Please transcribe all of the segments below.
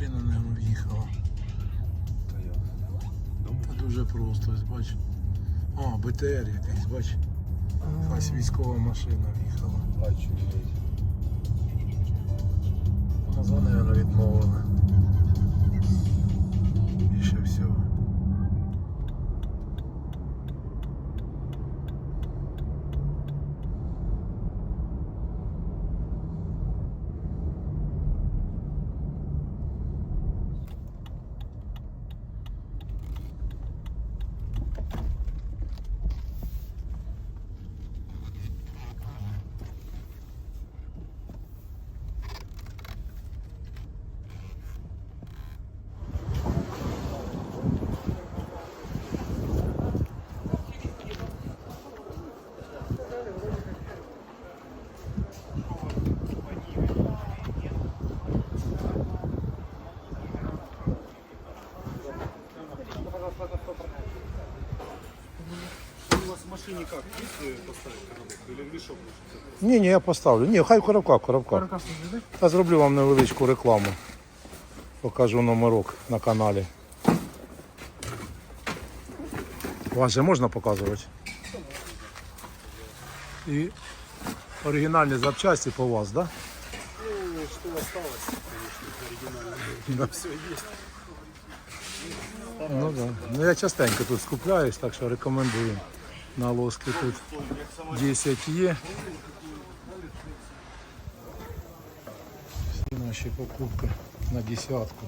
машина, не в'їхала. Та. Дуже просто, ось бач. О, БТР якийсь, бач. Якась військова машина в'їхала. Очуметь. Назва, мабуть, відмовили. Машине как? Есть э, поставить коробку или в мешок лучше? Ні, ні, я поставлю. Ні, хай в коробках, в коробках. Та зроблю вам невеличку рекламу. Покажу номерок на каналі. Вас же можна показувати? І оригінальні запчасті по вас, так? Ну, что осталось, конечно, оригинально. Да? Все есть. Ну, да. ну я частенько тут скупляюсь, так що рекомендую. На лоски тут 10 є. Всі наші покупки на десятку.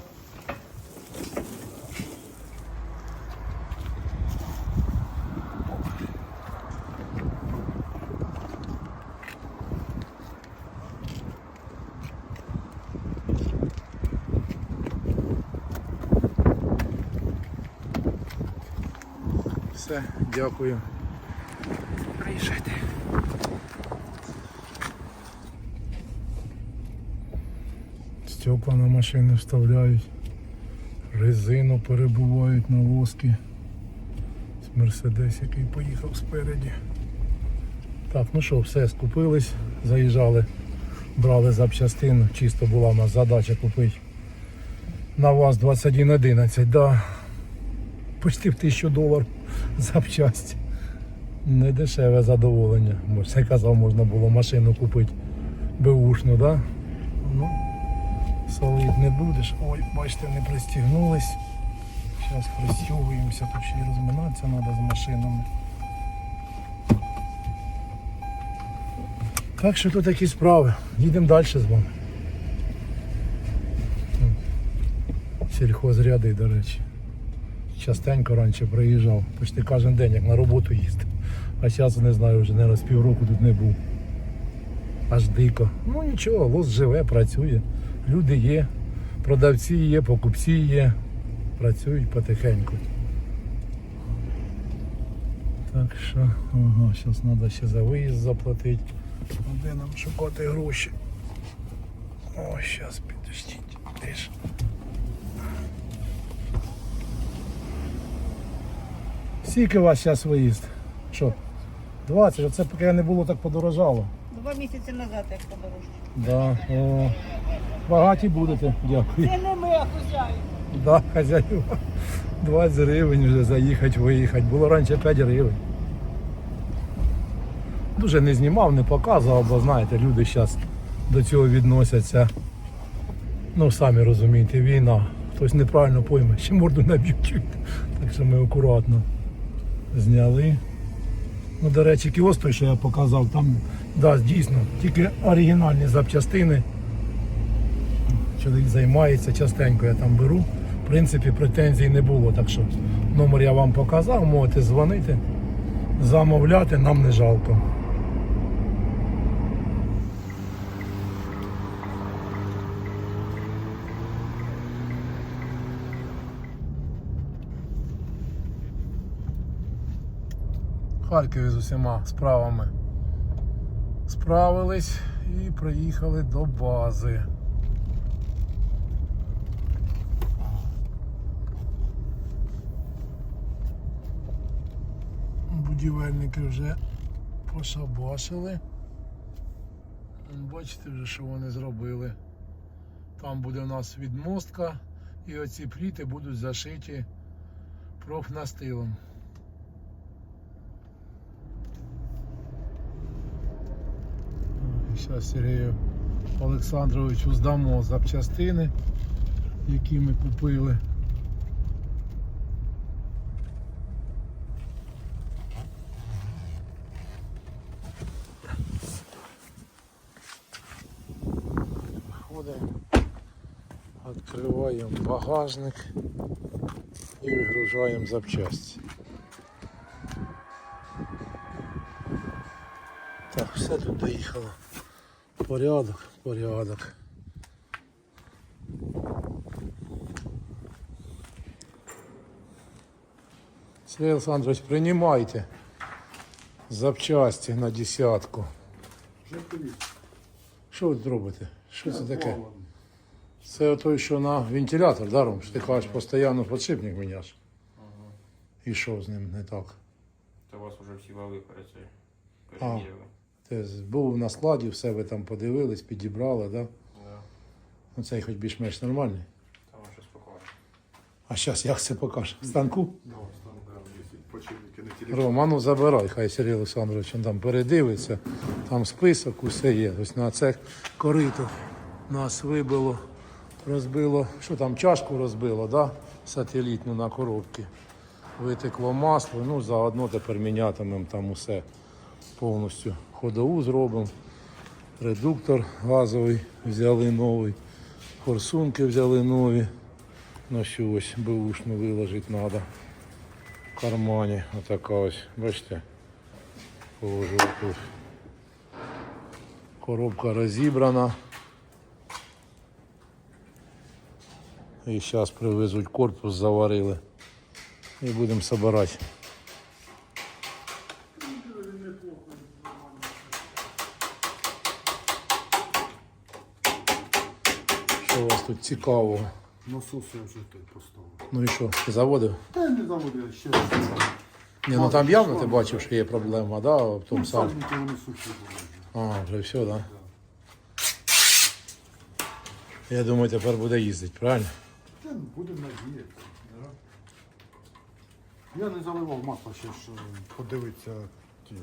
Все, дякую. Приїжджайте. Стекла на машини вставляють, резину перебувають на воски. Мерседес, який поїхав спереді. Так, ну що, все, скупились, заїжджали, брали запчастину, чисто була у нас задача купити на ВАЗ 2111, да. Почти в тисячу доларів запчасті. Не дешеве задоволення. Все казав, можна було машину купити беушну, да? Ну, солид не будеш. Ой, бачите, не пристігнулись. Зараз пристягуємося, тут ще й розминатися треба з машинами. Так що тут такі справи. Їдемо далі з вами. Сільхозряди, до речі. Частенько раніше приїжджав, почти кожен день, як на роботу їздив. А зараз не знаю, вже не раз півроку тут не був. Аж дико. Ну нічого, лос живе, працює. Люди є, продавці є, покупці є. Працюють потихеньку. Так що, ага, зараз треба ще за виїзд заплатити. А де нам шукати гроші? О, зараз підождіть. Ж? Скільки у вас зараз виїзд? Що? 20, оце поки не було так подорожало. Два місяці назад як подорожче. Да. О, багаті будете, дякую. Це не ми, а хазяїн. Да, хазяїва. 20 гривень вже заїхати, виїхати. Було раніше 5 гривень. Дуже не знімав, не показував, бо знаєте, люди зараз до цього відносяться. Ну, самі розумієте, війна. Хтось неправильно пойме, ще морду наб'ють. Так що ми акуратно зняли. Ну, до речі, кіоск той, що я показав, там да, дійсно тільки оригінальні запчастини. Чоловік займається частенько, я там беру. В принципі, претензій не було, так що номер я вам показав, можете дзвонити, замовляти, нам не жалко. Харкові з усіма справами справились і приїхали до бази. Будівельники вже пошабашили. Бачите вже, що вони зробили. Там буде у нас відмостка, і оці пліти будуть зашиті профнастилом. І зараз Сергію Олександровичу здамо запчастини, які ми купили. Виходимо, відкриваємо багажник і вигружаємо запчасті. Так, все тут доїхало. Порядок, порядок. Сергій Олександрович, приймайте запчасті на десятку. Що ви тут робите? Що це таке? Це той, що на вентилятор, да, Ром? Що ти кажеш, постійно підшипник міняєш. І що з ним не так? Та у вас вже всі вали. А. Переміряли. Ти був на складі, все ви там подивились, підібрали, да? Да. Ну цей хоч більш-менш нормальний. Там щось покаже. А зараз як це покаже? В станку? Да, там прям висить. На телефон. Ну забирай, хай Сергій Олександрович там передивиться. Там список, усе є. Ось на це корито нас вибило, розбило, що там, чашку розбило, да? сателітну на коробці. Витекло масло, ну заодно тепер мінятимемо там усе повністю. Ходову зробимо. Редуктор газовий взяли новий, форсунки взяли нові. На що ось бушну виложити треба в кармані. Отака ось, бачите, положив тут. Коробка розібрана. І зараз привезуть корпус, заварили. І будемо збирати. Що у вас тут цікавого? Насос я вже тут поставив. Ну і що, ти заводив? Та не заводив, ще раз. Ні, ну там явно ти бачив, що є проблема, да, в тому самому. Сальники вони сухі були. А, вже все, да? Я думаю, тепер буде їздити, правильно? Та ну, будемо надіятися. Я не заливав масло ще ж е, подивитися ті.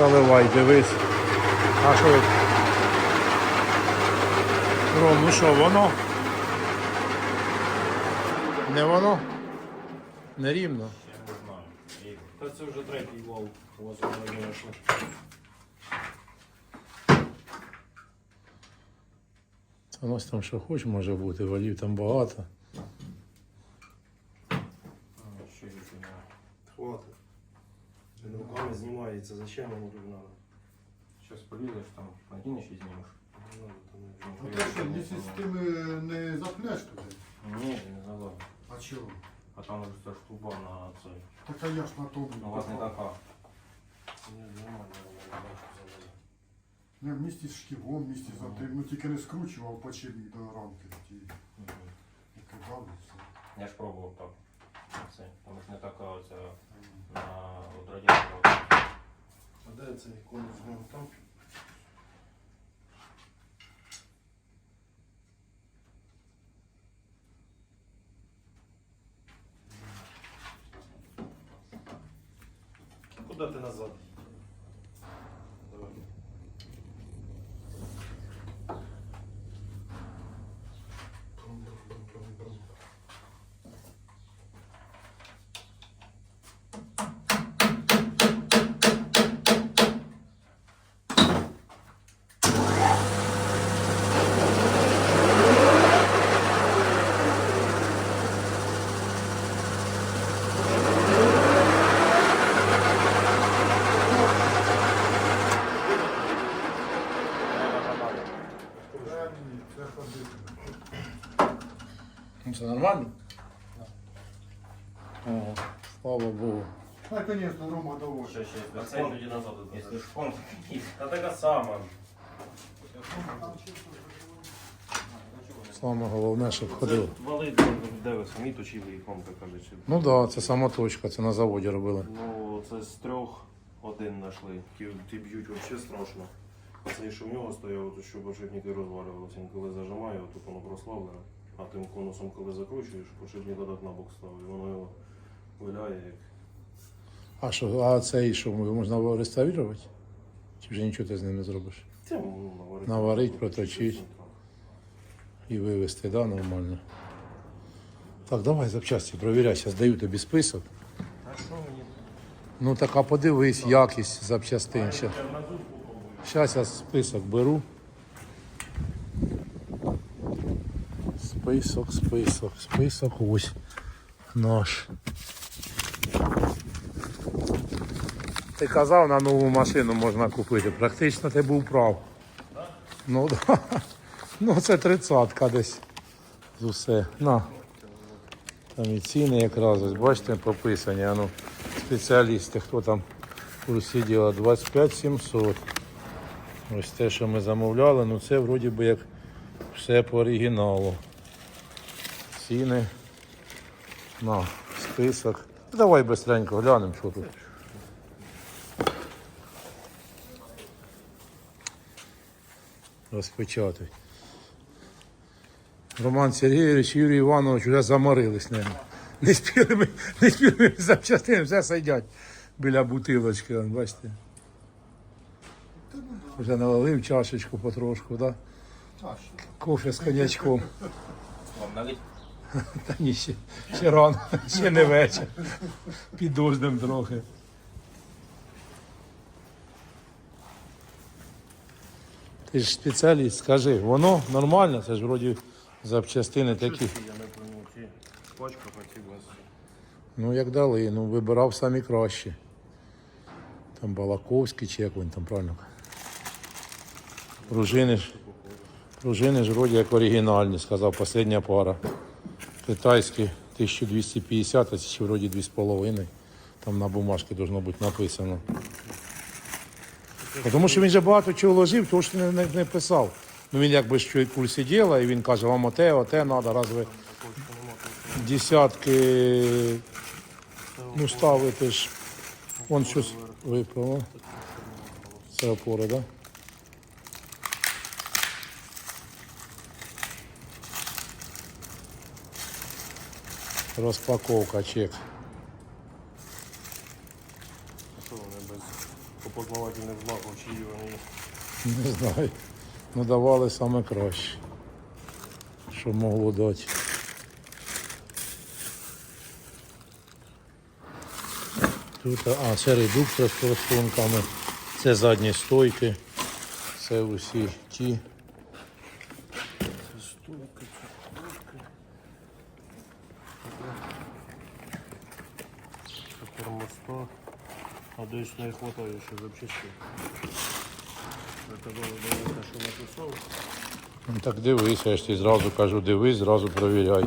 Заливай, дивись. А що? Ром, ну що, воно? Не воно? Не рівно. Я не знаю. І- Та це вже третій вал. У вас знайшли. У нас там що хоч може бути, валів там багато. Ще їх немає. Хватит. Він руками знімається, зачем воно тобі надо? Щас полізеш там, надінеш і знімеш. Не надо там нічого. Ну, Ну те, що місяць з не запнеш туди. Ні, не залазить. А чого? А там вже ця штуба на цей. Так а я ж на тому. Ну, у вас не така. Ні, нормально, нормально, бачу, заводить. Не, в місті з шківом, в місті за. Ну тільки не скручував почивник до рамки. Ті, і кидав і все. Я ж пробував так. Це. Тому що не така оця на от. А де цей з ним там? Куда ти назад? Давай. Брум-брум-брум-брум-брум. Це ні, це ходити. Ну це нормально? Ого, слава Богу. Звісно, Рома доволі. Ще, ще, а це тоді назад. Якщо шпон, та така сама. Саме головне, щоб ходив. Вали де ви самі точили їх вам так кажучи. Ну так, да, це сама точка, це на заводі робили. Ну, це з трьох один знайшли. Ті, ті б'ють взагалі страшно. А цей, що в нього стояв, то що подшипники розвалювалися. Він коли зажимає, тут воно прославлене. А тим конусом, коли закручуєш, подшипник додат на бок ставить. Воно його виляє як. А що, а цей що, можна реставрувати? Чи вже нічого ти з ним не зробиш? Це, наварить. Наварить. І вивезти, да, нормально. Так, давай запчасті, провіряй, зараз даю тобі список. А що мені? Ну так а подивись, якість запчастин. Зараз я список беру. Список, список, список ось наш. Ти казав, на нову машину можна купити. Практично ти був прав. Ну, да. ну це тридцятка десь. З усе. На. Там і ціни якраз, ось бачите, прописані. Ну, спеціалісти, хто там в курсі діла 25 700. Ось те, що ми замовляли, ну це вроді би як все по оригіналу. Ціни. На, список. Давай быстренько глянемо, що тут. Розпечатуй. Роман Сергійович, Юрій Іванович вже заморились ними. Не спіли ми, не спіли ми запчастини, все сидять біля бутилочки, бачите. Вже налив чашечку потрошку, да? Кофе з налить? Та ні, ще, ще рано, ще не вечір. Під дождем трохи. Ти ж спеціаліст, скажи, воно нормально, це ж вроді запчастини такі. Я не пойму, ці пачка хотів вас. Ну, як дали, ну вибирав самі кращі. Там Балаковський чи як він там правильно. Пружини ж, пружини ж вроді як оригінальні, сказав остання пара. Китайські 1250, а ці ще вроді 2,5. Там на бумажці должно бути написано. Тому що він же багато чого вложив, того що не, не, не писав. Ну він якби що і курсі діла, і він каже, вам оте, оте треба, раз ви десятки ну, ставити ж. Вон щось випало. Це опора, так? Да? Розпаковка, чек. А що вони без опознавательних знаків, чиї вони? Не знаю. Ну давали саме краще. Що могло дати. Тут, а, це редуктор з форсунками, це задні стойки, це усі ті. Це стойка, це стойка. Це термостат. А десь не вистачає ще запчастин. Ви казали, дивіться, що написав. Ну так дивись, я ж тобі зразу кажу, дивись, зразу провіряй.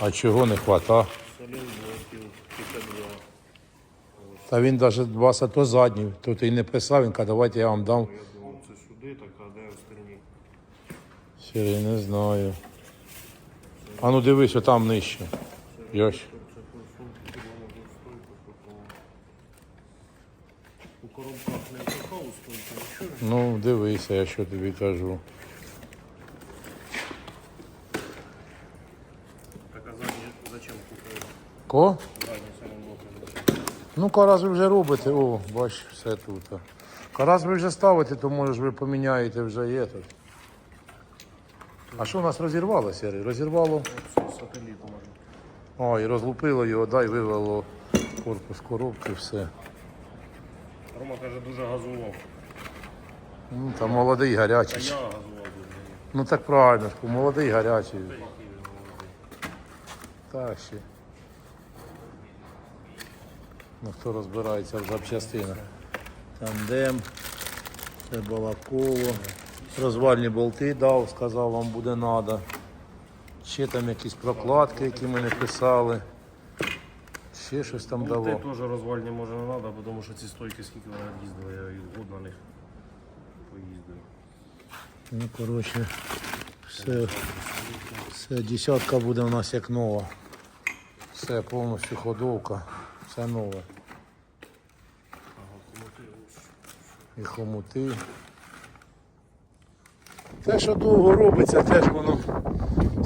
А чого не хвата? Салін блоків, 52. Та він навіть два то задні, тут і не писав, він каже, давайте я вам дам. Я думав, це сюди, так, а де остальні? Ще не знаю. А ну дивись, отам нижче. Йось. Це форсунки, воно до стойка, такого. У коробках не така у стойка, нічого. Ну, дивися, я що тобі кажу. Так а задні зачем купили? Ко? Задні самим блоком. Ну, караз ви вже робите. О, бач, все тут. Караз ви вже ставите, то може ви поміняєте вже є тут. А що у нас розірвало, Сергій? Розірвало. Сателіт може. О, і розлупило його, дай вивело корпус коробки, все. Рома каже, дуже газував. Ну, там молодий, Та гарячий. я газував. Ну так правильно, ж, молодий, гарячий. Та молодий. Так ще. Ну, хто розбирається в запчастинах. Тандем, це Балаково. Розвальні болти дав, сказав, вам буде треба. Ще там якісь прокладки, які ми не писали. Ще щось там Болти давав. теж розвальні може не треба, тому що ці стойки скільки вони їздили, я і год на них поїздив. Ну, коротше, все, все, десятка буде у нас як нова. Все, повністю ходовка. Все нове. І хомути. Те, що довго робиться, теж воно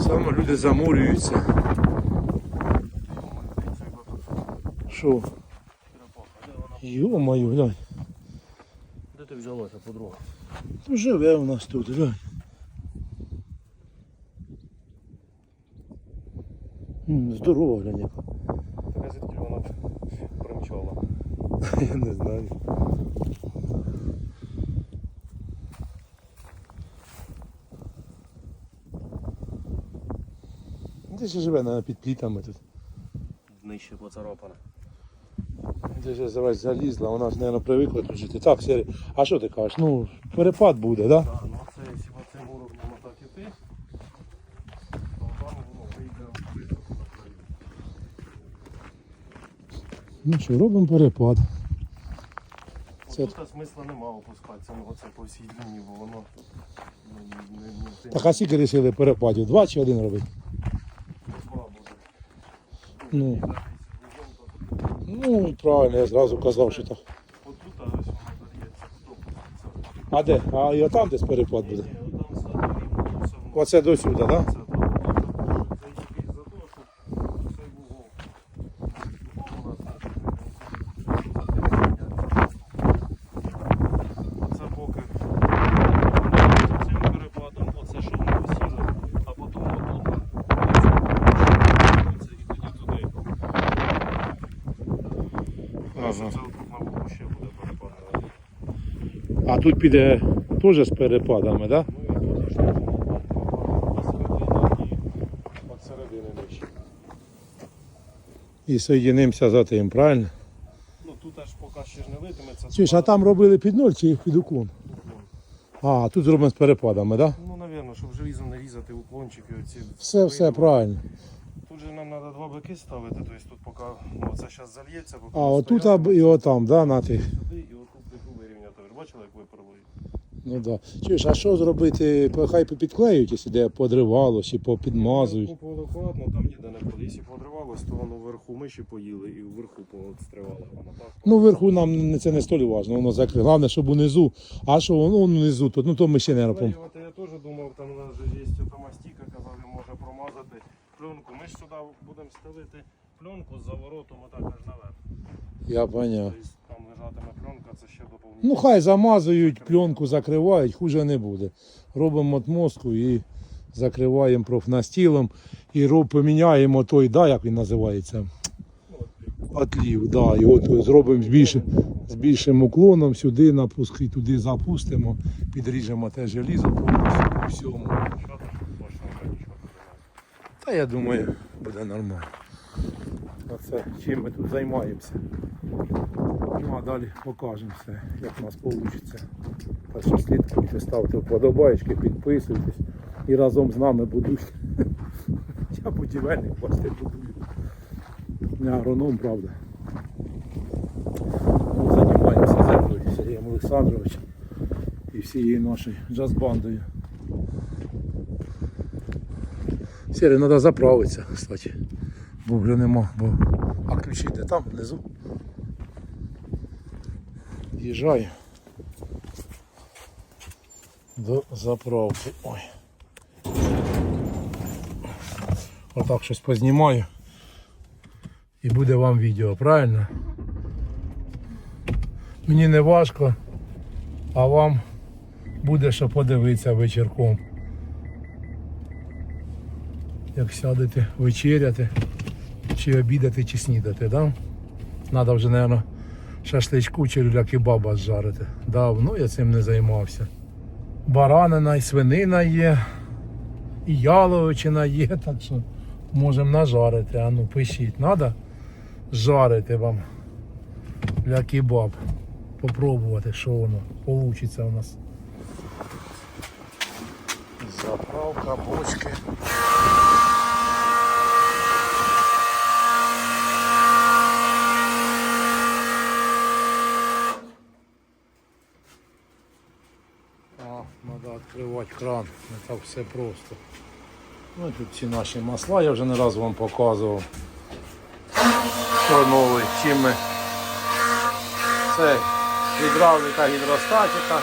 саме люди замурюються. Що? Йо-моє, глянь. Де ти взялася, подруга? Ну, живе у нас тут, глянь. Здорово, глянь. яка. Така звідки вона примчала. Я не знаю. Де ще живе наверно, під плітами тут. Нижче поцарапана. Де ж зараз залізла, вона ж, мабуть, привикла тут жити. Так, Сері, а що ти кажеш? Ну, перепад буде, так? Да? Так, ну це якщо цим уровням отак іти, то там ну, вийде Ну що, робимо перепад. Це- Тут смисла нема опускатися, ну оце по всій длині, бо воно не, не, не Так а скільки вирішили перепадів? Два чи один робити? два буде. Ну, ну правильно, я зразу казав, що так. А де? А і отам десь перепад буде. Оце до сюди, так? Да? Це так. Це тільки за те, щоб цей вугол. Вугол у нас Оце поки цим перепадом, оце що ми посіли, а потім отут. Це і тоді туди. Ага. Це тут на вугол ще буде перепад. А тут піде теж з перепадами, так? І соєдинимося за тим, правильно? Ну тут аж поки ще ж не литиметься. Чи ж, а там робили під ноль чи під уклон? А, тут зробимо з перепадами, так? Да? Ну, напевно, щоб желізом не різати уклончики. Оці Все, все правильно. Тут же нам треба два бики ставити, тобто тут поки ну, це зараз зальється, поки А отут і отам, да, на тих. сюди і отут бику вирівняти. Ви ж бачили, як виправили? Ну да. Чуєш, а що зробити? Хай підклеюють, якщо де подривало, чи попідмазують. Купували акуратно, там ніде не буде. Якщо подривалось, то воно вверху миші поїли і вверху поотстривало. Ну, вверху нам не- це не столь важно, воно закрите. Головне, щоб унизу. А що воно внизу, то, ну то ми ще не робимо. Я теж думав, там у нас же є ота мастіка, казали, може промазати пленку. Ми ж сюди будемо ставити пленку з заворотом отак аж наверх. Я поняв. Тобто лежатиме пленка, це ще доповнительно. Ну хай замазують, пленку закривають, хуже не буде. Робимо отмостку і закриваємо профнастілом. І роб, поміняємо той, да, як він називається? Отлів, да. І от зробимо з більшим, з більшим уклоном сюди напуск і туди запустимо, підріжемо те желізо повністю по всьому. Та я думаю, буде нормально. Оце чим ми тут займаємося. Ну а далі покажемо все, як у нас вийде. Так що слідкуйте, ставте вподобайки, підписуйтесь і разом з нами будуть. Я будівельник власне будую. Не агроном, правда. Ну, Займаємося землею Сергієм Олександровичем і всією нашою джаз-бандою. Сірі, треба заправитися, кстати. Бо вже нема, бо а ключі де там внизу. Їжджаю до заправки. Ой. Отак щось познімаю. І буде вам відео, правильно? Мені не важко, а вам буде що подивитися вечірком. Як сядете вечеряти, чи обідати, чи снідати, да? Надо вже, мабуть, шашличку чи люля-кебаба зжарити. Давно я цим не займався. Баранина і свинина є, і яловичина є, так що можемо нажарити. А ну пишіть, треба жарити вам для кебаб. Попробувати, що воно вийде у нас. Заправка, бочки. А, треба відкривати кран, не так все просто. Ну і тут ці наші масла, я вже не раз вам показував. Що новий? Чим ми? Це гідравліка, гідростатика.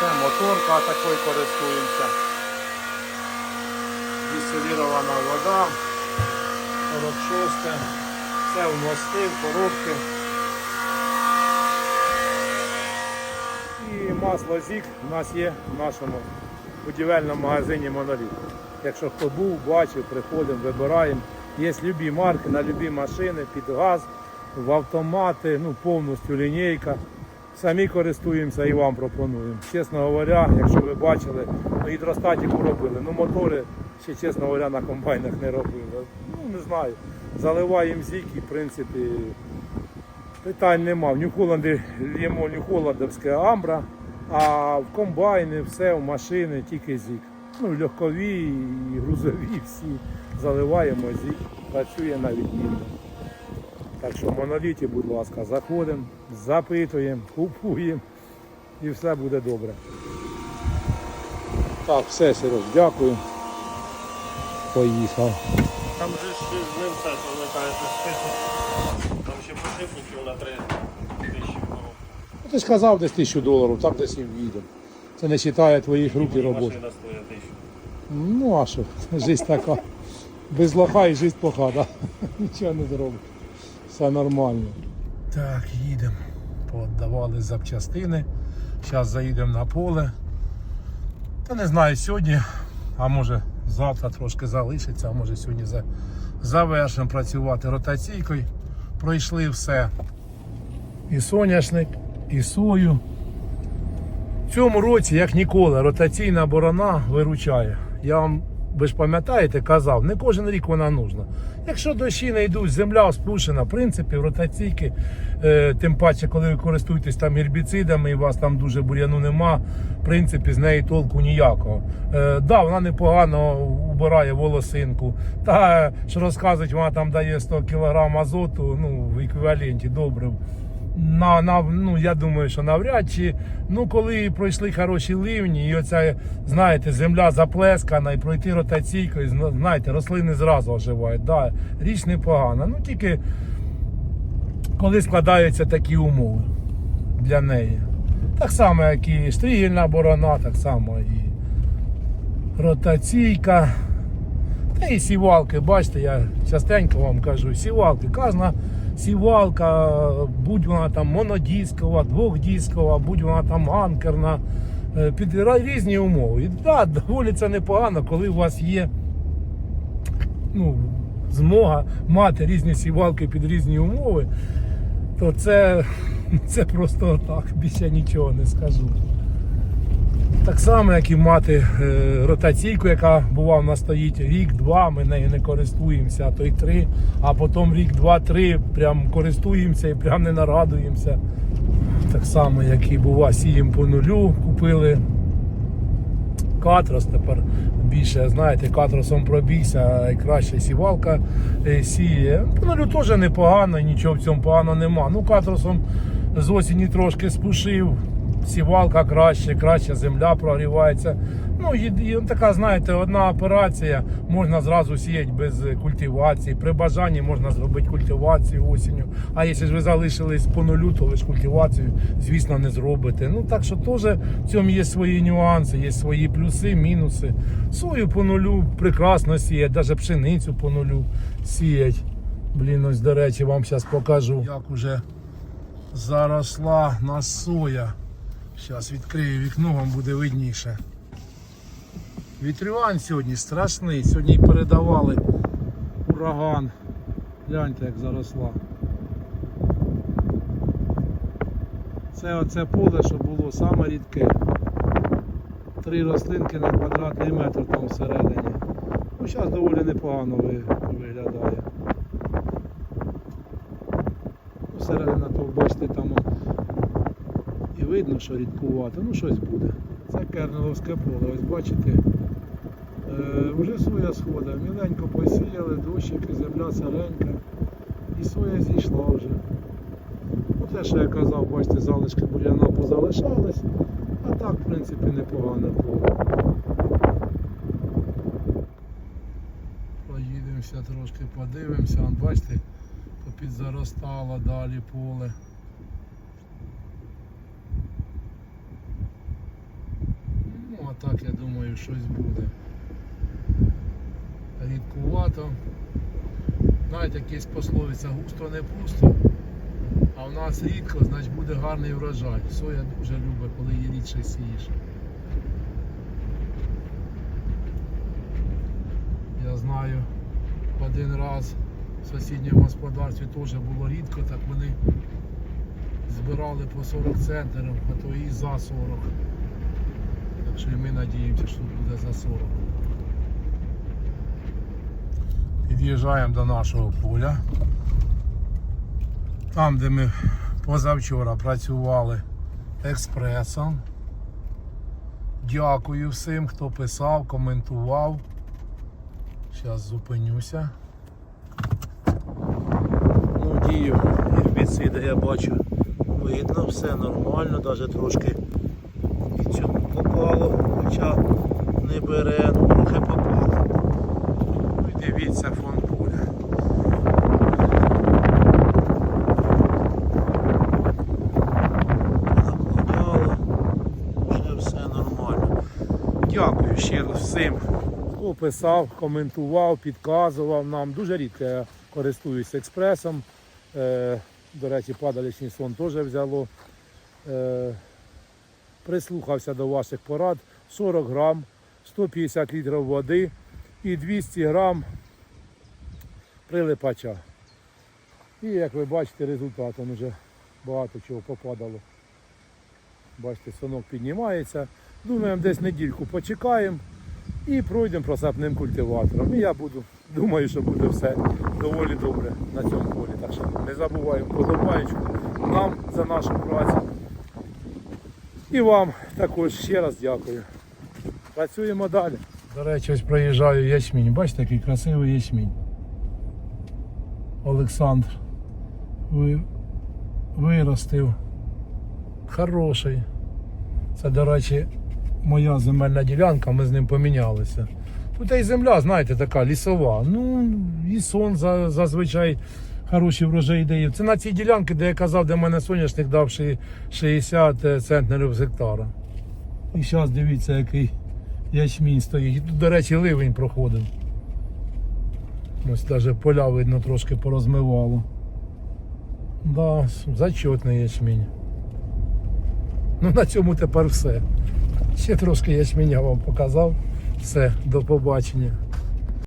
Це моторка такою користуємося. Дистилірована вода. 46. Це в в коробки. Масло ЗІК у нас є в нашому будівельному магазині Моноліт. Якщо хто був, бачив, приходимо, вибираємо. Є любі марки на любі машини, під газ, в автомати, ну повністю лінійка. Самі користуємося і вам пропонуємо. Чесно говоря, якщо ви бачили, ну гідростатіку робили. Ну мотори ще, чесно говоря, на комбайнах не робили. Ну не знаю. Заливаємо зік і в принципі питань нема. В Нью-Холланді лємо Нью-Холландовське амбра, а в комбайни все, в машини тільки зік. Ну, легкові і грузові всі заливаємо зік, працює на відмінно. Так що в моноліті, будь ласка, заходимо, запитуємо, купуємо і все буде добре. Так, все, Сереж, дякую. Поїхав. Там же ж з ним це, що. Там ще подшипників на 3 тисячі було. Ну, Ти ж казав десь тисячу доларів, так десь і в'їдемо. Це не вважає твоїх рук і роботи. Машина стоїть тисячу. Ну а що, жизнь така. Без лоха і жизнь плоха, да? Нічого не зробиш. Все нормально. Так, їдемо. Подавали запчастини. Зараз заїдемо на поле. Та не знаю, сьогодні, а може завтра трошки залишиться, а може сьогодні за- завершимо працювати ротаційкою. Пройшли все. І соняшник, і сою. В цьому році, як ніколи, ротаційна борона виручає. Я вам, ви ж пам'ятаєте, казав, не кожен рік вона нужна. Якщо дощі не йдуть, земля спушена, в принципі, в ротаційки, е, тим паче, коли ви користуєтесь там гербіцидами і у вас там дуже бур'яну нема, в принципі, з неї толку ніякого. Е, да, вона непогано убирає волосинку. Та, що розказують, вона там дає 100 кг азоту ну, в еквіваленті добрив на, на, ну, я думаю, що навряд чи. Ну, коли пройшли хороші ливні, і оця, знаєте, земля заплескана, і пройти ротаційкою, знаєте, рослини зразу оживають. Да, річ непогана. Ну тільки коли складаються такі умови для неї. Так само, як і стрігільна борона, так само і ротаційка. Та і сівалки, бачите, я частенько вам кажу, сівалки. Кожна сівалка, будь вона там монодіскова, двохдіскова, будь вона там анкерна, е, під різні умови. І да, доволі це непогано, коли у вас є ну, змога мати різні сівалки під різні умови, то це, це просто так, більше нічого не скажу. Так само, як і мати е, ротаційку, яка бува в нас стоїть рік-два, ми нею не користуємося, а то й три, а потім рік, два-три, прям користуємося і прям не нарадуємося. Так само, як і бува, сіємо по нулю, купили катрос, тепер більше, знаєте, катросом пробійся, і краще сівалка е, сіє. По нулю теж непогано, нічого в цьому поганого нема. Ну, катросом з осені трошки спушив. Сівалка краще, краще земля прогрівається. Ну, і, і така, знаєте, одна операція, можна зразу сіяти без культивації. При бажанні можна зробити культивацію осінню. А якщо ж ви залишились по нулю, то ви ж культивацію, звісно, не зробите. Ну так що теж в цьому є свої нюанси, є свої плюси, мінуси. Сою по нулю прекрасно сіять, навіть пшеницю по нулю сіять. Блін, ось до речі, вам зараз покажу, як уже заросла на соя. Зараз відкрию вікно, вам буде видніше. Вітрювань сьогодні страшний. Сьогодні передавали ураган. Гляньте, як заросла. Це оце поле, що було саме рідке. Три рослинки на квадратний метр там всередині. Ну, зараз доволі непогано виглядає. Всередина, то бачите, там видно, що рідкувато, ну щось буде. Це кернеловське поле, ось бачите. Е, вже соя сходить, міленько посіяли, дощики, земля сиренька. І соя зійшла вже. Ну, те, що я казав, бачите, залишки бур'яна позалишались, а так, в принципі, непогане поле. Поїдемося трошки, подивимося, бачите, підзаростало далі поле. Ну, а так я щось буде. Рідкувато. Знаєте, якась пословиця густо не пусто, а в нас рідко, значить буде гарний врожай. Соя дуже любить, коли її рідше сієш. Я знаю, один раз в сусідньому господарстві теж було рідко, так вони збирали по 40 центнерів, а то і за 40. І ми надіємося, що буде за 40. Під'їжджаємо до нашого поля. Там, де ми позавчора працювали експресом. Дякую всім, хто писав, коментував. Зараз зупинюся. Ну, дію гербіциди я бачу. Видно, все нормально, навіть трошки попало, хоча не бере, ну трохи попало. Ну дивіться фон поля. Накладало, вже все нормально. Дякую раз всім, хто писав, коментував, підказував нам. Дуже рідко я користуюся експресом. Е, до речі, падалічний сон теж взяло. Прислухався до ваших порад. 40 грам, 150 літрів води і 200 грам прилипача. І як ви бачите, результат он вже багато чого попадало. Бачите, сонок піднімається. Думаємо, десь недільку почекаємо і пройдемо просапним культиватором. І я буду, думаю, що буде все доволі добре на цьому полі. Так що не забуваємо подобаєчку нам за нашу працю. І вам також ще раз дякую. Працюємо далі. До речі, ось проїжджаю ячмінь. Бачите, який красивий ячмінь. Олександр ви... виростив. Хороший. Це, до речі, моя земельна ділянка, ми з ним помінялися. Тут і земля, знаєте, така лісова. Ну, і сон за- зазвичай хороші врожаї дає. Це на цій ділянці, де я казав, де в мене соняшник дав 60 центнерів з гектара. І зараз дивіться, який ячмінь стоїть. І тут, до речі, ливень проходив. Ось навіть поля видно трошки порозмивало. Да, зачетний ячмінь. Ну на цьому тепер все. Ще трошки ячменя вам показав. Все, до побачення.